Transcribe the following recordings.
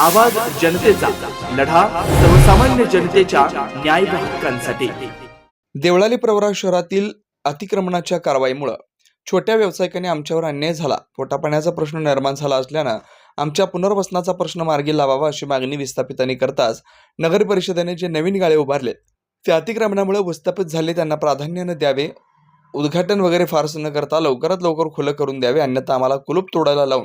आवाज जनतेचा लढा सर्वसामान्य जनतेच्या न्याय हक्कांसाठी. देवळाली प्रवरा शहरातील अतिक्रमणाच्या कारवाईमुळं छोट्या व्यावसायिकांनी आमच्यावर अन्याय झाला. पोटापाण्याचा प्रश्न निर्माण झाला असल्यानं आमच्या पुनर्वसनाचा प्रश्न मार्गी लावावा अशी मागणी विस्थापितांनी करताच नगर परिषदेने जे नवीन गाळे उभारले त्या अतिक्रमणामुळे विस्थापित झाले त्यांना प्राधान्यानं द्यावे उद्घाटन वगैरे फारसं न करता लवकरात लवकर खुलं करून द्यावे अन्यथा आम्हाला कुलूप तोडायला लावून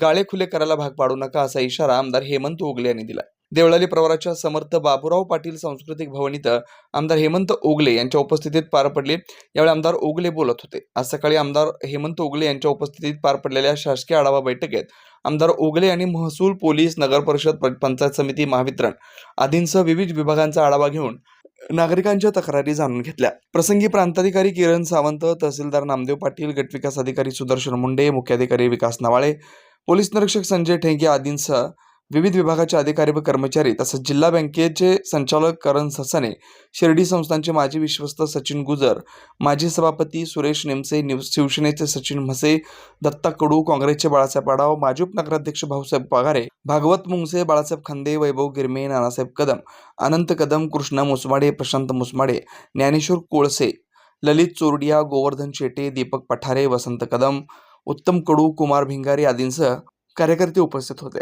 गाळे खुले करायला भाग पाडू नका असा इशारा आमदार हेमंत ओगले यांनी दिला देवळाली प्रवराच्या समर्थ बाबूराव पाटील सांस्कृतिक भवन इथं आमदार हेमंत ओगले यांच्या उपस्थितीत पार पडले यावेळी आमदार ओगले बोलत होते. आज सकाळी आमदार हेमंत ओगले यांच्या उपस्थितीत पार पडलेल्या शासकीय आढावा बैठकीत आमदार ओगले यांनी महसूल पोलीस नगर परिषद प- पंचायत समिती महावितरण आदींसह विविध विभागांचा आढावा घेऊन नागरिकांच्या तक्रारी जाणून घेतल्या. प्रसंगी प्रांताधिकारी किरण सावंत तहसीलदार नामदेव पाटील गटविकास अधिकारी सुदर्शन मुंडे मुख्याधिकारी विकास नवाळे पोलीस निरीक्षक संजय ठेंगे आदींसह विविध विभागाचे अधिकारी व कर्मचारी तसंच जिल्हा बँकेचे संचालक करण ससाने शिर्डी संस्थांचे माजी विश्वस्त सचिन गुजर माजी सभापती सुरेश निमसे शिवसेनेचे सचिन म्हसे दत्ता कडू काँग्रेसचे बाळासाहेब आढाव माजूप नगराध्यक्ष भाऊसाहेब पगारे भागवत मुंगसे बाळासाहेब खंदे वैभव गिरमे नानासाहेब कदम अनंत कदम कृष्णा मुसमाडे प्रशांत मुसमाडे ज्ञानेश्वर कोळसे ललित चोरडिया गोवर्धन शेटे दीपक पठारे वसंत कदम उत्तम कडू कुमार भिंगारी आदींसह कार्यकर्ते उपस्थित होते.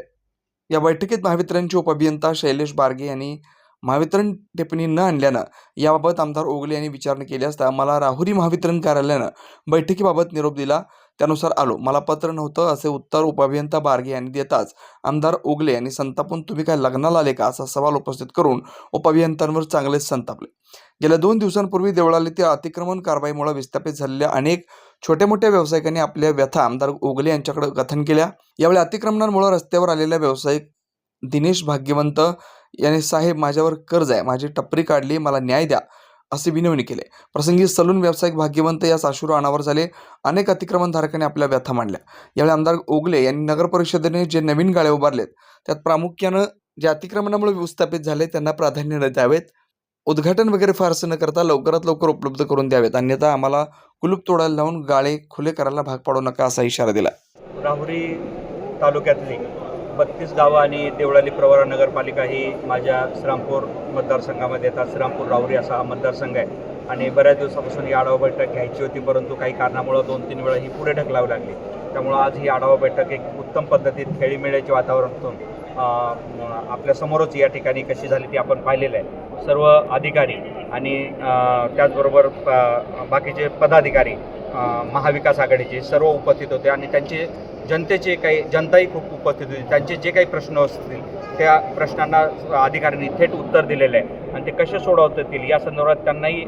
या बैठकीत महावितरणचे उपअभियंता शैलेश बारगे यांनी महावितरण टिप्पणी न आणल्यानं याबाबत आमदार ओगले यांनी विचारणा केली असता मला राहुरी महावितरण कार्यालयानं बैठकीबाबत निरोप दिला. त्यानुसार आलो. मला पत्र नव्हतं असे उत्तर उपअभियंता बारगे यांनी देताच आमदार ओगले यांनी संतापून तुम्ही काय लग्नाला आले का असा सवाल उपस्थित करून उपअभियंत्यांवर चांगलेच संतापले. गेल्या दोन दिवसांपूर्वी देवळालीतील अतिक्रमण कारवाईमुळे विस्थापित झालेल्या अनेक छोट्या मोठ्या व्यावसायिकांनी आपल्या व्यथा आमदार ओगले यांच्याकडे कथन केल्या. यावेळी अतिक्रमणांमुळे रस्त्यावर आलेल्या व्यावसायिक दिनेश भाग्यवंत यांनी साहेब माझ्यावर कर्ज आहे. माझी टपरी काढली. मला न्याय द्या असे विनवणी केले. प्रसंगी सलून व्यावसायिक भाग्यवंत या साशुरा अनावर झाले. अनेक अतिक्रमणधारकांनी आपल्या व्यथा मांडल्या. यावेळी आमदार ओगले यांनी नगर परिषदेने जे नवीन गाळे उभारलेत त्यात प्रामुख्यानं जे अतिक्रमणामुळे विस्थापित झाले त्यांना प्राधान्य द्यावेत. उद्घाटन वगैरे फारसं न करता लवकरात लवकर उपलब्ध करून द्यावेत. अन्यथा आम्हाला कुलूप तोडायला लावून गाळे खुले करायला भाग पाडू नका असा इशारा दिला. राहुरी तालुक्यातली बत्तीस गावं आणि देवळाली प्रवरा नगरपालिका ही माझ्या श्रामपूर मतदारसंघामध्ये येतात. श्रामपूर राहुरी असा हा मतदारसंघ आहे. आणि बऱ्याच दिवसापासून ही आढावा बैठक घ्यायची होती परंतु काही कारणामुळं दोन तीन वेळा ही पुढे ढकलावी लागली. त्यामुळं आज ही आढावा बैठक एक उत्तम पद्धतीत खेळीमेळ्याचे वातावरणातून आपल्यासमोरच या ठिकाणी कशी झाली ती आपण पाहिलेलं आहे. सर्व अधिकारी आणि त्याचबरोबर बाकीचे पदाधिकारी महाविकास आघाडीचे सर्व उपस्थित होते आणि त्यांचे जनतेचे काही जनताही खूप उपस्थित होती. त्यांचे जे काही प्रश्न असतील त्या प्रश्नांना अधिकाऱ्यांनी थेट उत्तर दिलेलं आहे. आणि ते कसे सोडवता येतील या संदर्भात त्यांनाही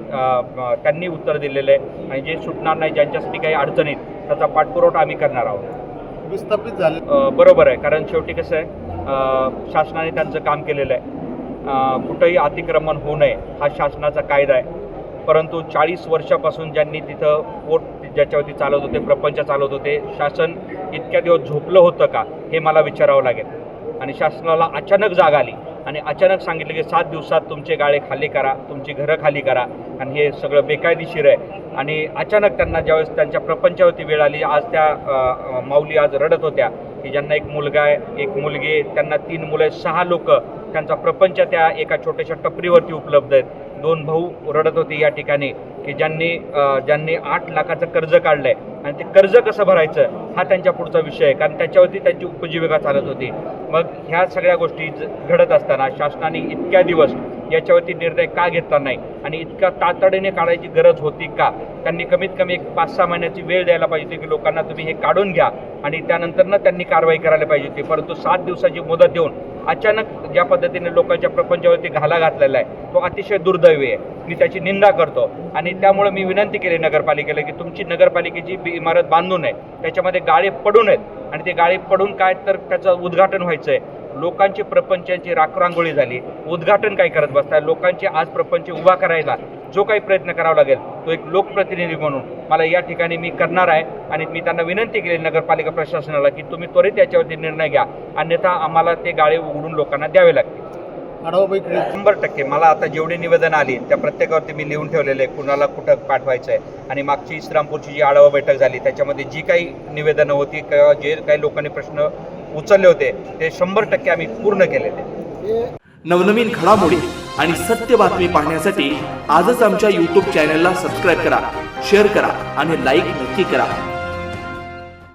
त्यांनी उत्तर दिलेलं आहे. आणि जे सुटणार नाही ज्यांच्यासाठी काही अडचणीत त्याचा पाठपुरवठा आम्ही करणार आहोत. विस्थापित झाले. बरोबर आहे. कारण शेवटी कसं आहे शासनाने त्यांचं काम केलेलं आहे. कुठंही अतिक्रमण होऊ नये हा शासनाचा कायदा आहे. परंतु चाळीस वर्षापासून ज्यांनी तिथं पोट ज्याच्यावरती चालवत होते प्रपंच चालवत होते शासन इतक्या दिवस झोपलं होतं का हे मला विचारावं लागेल. आणि शासनाला अचानक जाग आली आणि अचानक सांगितलं की सात दिवसात तुमचे गाळे खाली करा तुमची घरं खाली करा आणि हे सगळं बेकायदेशीर आहे. आणि अचानक त्यांना ज्यावेळेस त्यांच्या प्रपंचावरती वेळ आली आज त्या माऊली आज रडत होत्या. की ज्यांना एक मुलगा आहे एक मुलगी त्यांना तीन मुलं आहेत सहा लोक त्यांचा प्रपंच त्या एका छोट्याशा टपरीवरती उपलब्ध आहेत. दोन भाऊ रडत होते या ठिकाणी की ज्यांनी ज्यांनी आठ लाखाचं कर्ज काढलं आहे आणि ते कर्ज कसं भरायचं हा त्यांच्या पुढचा विषय आहे. कारण त्याच्यावरती त्यांची उपजीविका चालत होती. मग ह्या सगळ्या गोष्टी ज- घडत असताना शासनाने इतक्या दिवस याच्यावरती निर्णय का घेतला नाही? आणि इतका तातडीने काढायची गरज होती का? त्यांनी कमीत कमी एक पाच सहा महिन्याची वेळ द्यायला पाहिजे होती की लोकांना तुम्ही हे काढून घ्या आणि त्यानंतरनं त्यांनी कारवाई करायला पाहिजे होती. परंतु सात दिवसाची मुदत देऊन अचानक ज्या पद्धतीने लोकांच्या प्रपंचावरती घाला घातलेला आहे तो अतिशय दुर्दैवी आहे. मी त्याची निंदा करतो. आणि त्यामुळे मी विनंती केली नगरपालिकेला की तुमची नगरपालिकेची बी- इमारत बांधू नये. त्याच्यामध्ये गाळे पडू नयेत. आणि ते गाळी पडून काय तर त्याचं उद्घाटन व्हायचं आहे लोकांची प्रपंचांची राखरांगोळी झाली. उद्घाटन काय करत बसताय? लोकांचे आज प्रपंच उभा करायला जो काही प्रयत्न करावा लागेल तो एक लोकप्रतिनिधी म्हणून मला या ठिकाणी मी करणार आहे आणि मी त्यांना विनंती केली नगरपालिका प्रशासनाला की तुम्ही त्वरित याच्यावरती निर्णय घ्या. अन्यथा आम्हाला ते गाळे उघडून लोकांना द्यावे लागतील. आढावा शंभर टक्के. मला आता जेवढी निवेदन आली त्या प्रत्येकावरती मी लिहून ठेवलेले आहे. कुणाला कुठं पाठवायचं आहे आणि मागची इस्लामपूरची जी आढावा बैठक झाली त्याच्यामध्ये जी काही निवेदनं होती किंवा जे काही लोकांनी प्रश्न उचलले होते ते शंभर टक्के आम्ही पूर्ण केलेले नवनवीन घडामोडी आणि सत्य बातमी पाहण्यासाठी आजच आमच्या यूट्यूब चॅनलला सबस्क्राईब करा शेअर करा आणि लाईक नक्की करा.